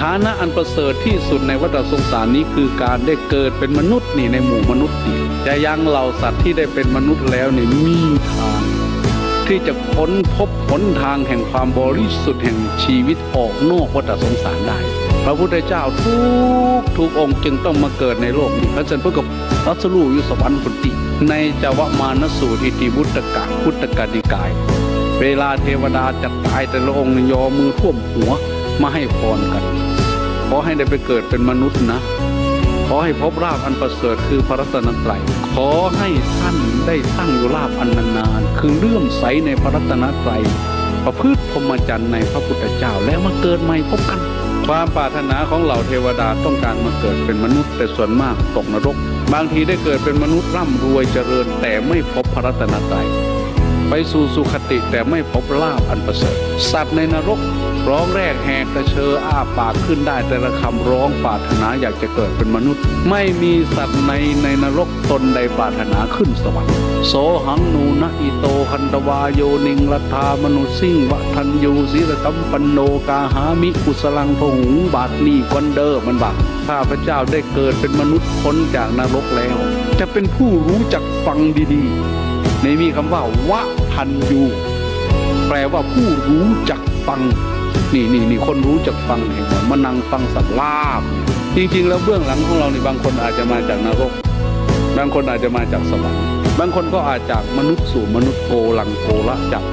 ฐานะอันประเสริฐที่สุดในวัฏสงสารนี้คือการได้เกิดเป็นมนุษย์นี่ในหมู่มนุษย์นี่จะยังเหล่าสัตว์ที่ได้เป็นมนุษย์แล้วนี่มีทาง ที่จะค้นพบหนทางแห่งความบริสุทธิ์แห่งชีวิตออกนอกวัฏสงสารได้ พระพุทธเจ้าทุกทุกองค์จึงต้องมาเกิดในโลกนี้พระเจ้าพระกับรัสรูอยู่สวรรค์พุติ ในจวมานสูตรอิติบุตตกะพุทธกาดิกาย เวลาเทวดาจะตายแต่ละองค์ยอมือท่วมหัว มาให้พรกัน ขอให้ได้ไปเกิดเป็นมนุษย์นะ ขอให้พบราบอันประเสริฐคือพระรัตนตรัย ขอให้ท่านได้ตั้งอยู่ราบอันนานๆ คือเลื่อมใสในพระรัตนตรัย ประพฤติพรหมจรรย์ในพระพุทธเจ้าแล้วมาเกิดใหม่พบกัน ความปรารถนาของเหล่าเทวดาต้องการมาเกิดเป็นมนุษย์แต่ส่วนมากตกนรก บางทีได้เกิดเป็นมนุษย์ร่ำรวยเจริญแต่ไม่พบพระรัตนตรัย ไปสู่สุคติแต่ไม่พบลาบอันประเสริฐสัตว์ในนรกร้องแรกแหกกระเชออ้าปากขึ้นได้แต่ละคำร้องปรารถนาอยากจะเกิดเป็นมนุษย์ ไม่มีสัตว์ในในนรกตนใดปรารถนาขึ้นสวรรค์โสหังนูนะอิโตคันตวาโยนิงรัฐามนุสิงวะทันยูศิรตัมปันโนกาหามิกุสลังพหุงบาทนีกวันเดอร์มันบักข้าพระเจ้าได้เกิดเป็นมนุษย์พ้นจากนรกแล้ว จะเป็นผู้รู้จักฟังดีๆ ในมีคำว่าวะทันยูแปลว่าผู้รู้จักฟัง นี่นี่นี่คนรู้จักฟังเห็นไหมมานั่งฟังสัตว์ลาบ จริง ๆ แล้วเบื้องหลังของเรานี่บางคนอาจจะมาจากนรก บางคนอาจจะมาจากสวรรค์ บางคนก็อาจจากมนุษย์สู่มนุษย์โกลังโกละจาก